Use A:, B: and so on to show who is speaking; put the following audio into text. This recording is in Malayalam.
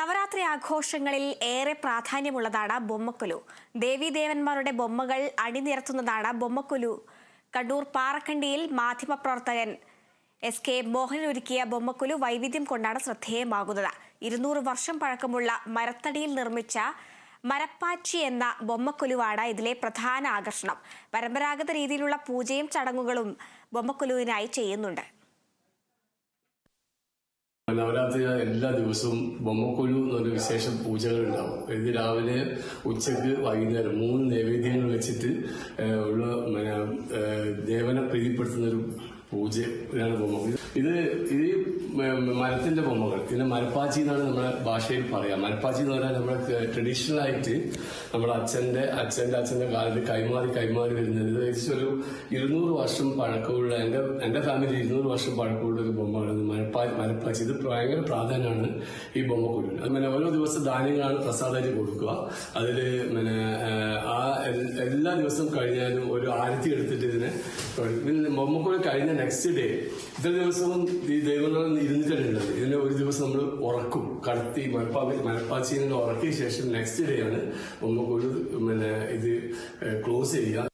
A: നവരാത്രി ആഘോഷങ്ങളിൽ ഏറെ പ്രാധാന്യമുള്ളതാണ് ബൊമ്മക്കുലു. ദേവീദേവന്മാരുടെ ബൊമ്മകൾ അണിനിരത്തുന്നതാണ് ബൊമ്മക്കുലു. കണ്ണൂർ പാറക്കണ്ടിയിൽ മാധ്യമപ്രവർത്തകൻ എസ് കെ മോഹൻ ഒരുക്കിയ ബൊമ്മക്കുലു വൈവിധ്യം കൊണ്ടാണ് ശ്രദ്ധേയമാകുന്നത്. ഇരുന്നൂറ് വർഷം പഴക്കമുള്ള മരത്തടിയിൽ നിർമ്മിച്ച മരപ്പാച്ചി എന്ന ബൊമ്മക്കുലുവാണ് ഇതിലെ പ്രധാന ആകർഷണം. പരമ്പരാഗത രീതിയിലുള്ള പൂജയും ചടങ്ങുകളും ബൊമ്മക്കുലുവിനായി ചെയ്യുന്നുണ്ട്.
B: നവരാത്രി എല്ലാ ദിവസവും ബൊമ്മക്കൊലു എന്നൊരു വിശേഷ പൂജകൾ ഉണ്ടാവും ഇത് രാവിലെ ഉച്ചയ്ക്ക് വൈകുന്നേരം മൂന്ന് നൈവേദ്യങ്ങൾ വെച്ചിട്ട് ഉള്ള ദേവനെ പ്രീതിപ്പെടുത്തുന്ന ഒരു പൂജ ഇതാണ് ബൊമ്മ ഇത് മ- മരത്തിന്റെ ബൊമ്മകൾ. ഇതിനെ മരപ്പാച്ചി എന്നാണ് നമ്മുടെ ഭാഷയിൽ പറയാം. മരപ്പാച്ചി എന്ന് പറഞ്ഞാൽ നമ്മുടെ ട്രഡീഷണൽ ആയിട്ട് നമ്മുടെ അച്ഛന്റെ അച്ഛന്റെ അച്ഛന്റെ കാലത്ത് കൈമാറി കൈമാറി വരുന്നത്. ഏകദേശം ഒരു ഇരുന്നൂറ് വർഷം പഴക്കമുള്ള എന്റെ എന്റെ ഫാമിലി ഇരുന്നൂറ് വർഷം പഴക്കമുള്ള ഒരു ബൊമ്മയാണ് മരപ്പാ മരപ്പാച്ചി. ഇത് ഭയങ്കര പ്രാധാന്യമാണ് ഈ ബൊമ്മ അത് പിന്നെ ഓരോ ദിവസം ധാന്യങ്ങളാണ് പ്രസാദമായിട്ട് കൊടുക്കുക. അതിൽ പിന്നെ ആ എല്ലാ ദിവസവും കഴിഞ്ഞാലും ഒരു ആരത്തി എടുത്തിട്ട് ഇതിനെ പിന്നെ കഴിഞ്ഞ നെക്സ്റ്റ് ഡേ ഇത്ര ദിവസവും ഈ ദൈവങ്ങൾ ഇരുന്നിട്ടാണ് ഉള്ളത്. ഇതിനെ ഒരു ദിവസം നമ്മൾ ഉറക്കും. കടത്തി മരപ്പാ മരപ്പാച്ചിനെ ഉറക്കിയ ശേഷം നെക്സ്റ്റ് ഡേ ആണ് ബൊമ്മക്കുരു പിന്നെ ഇത് ക്ലോസ് ചെയ്യുക.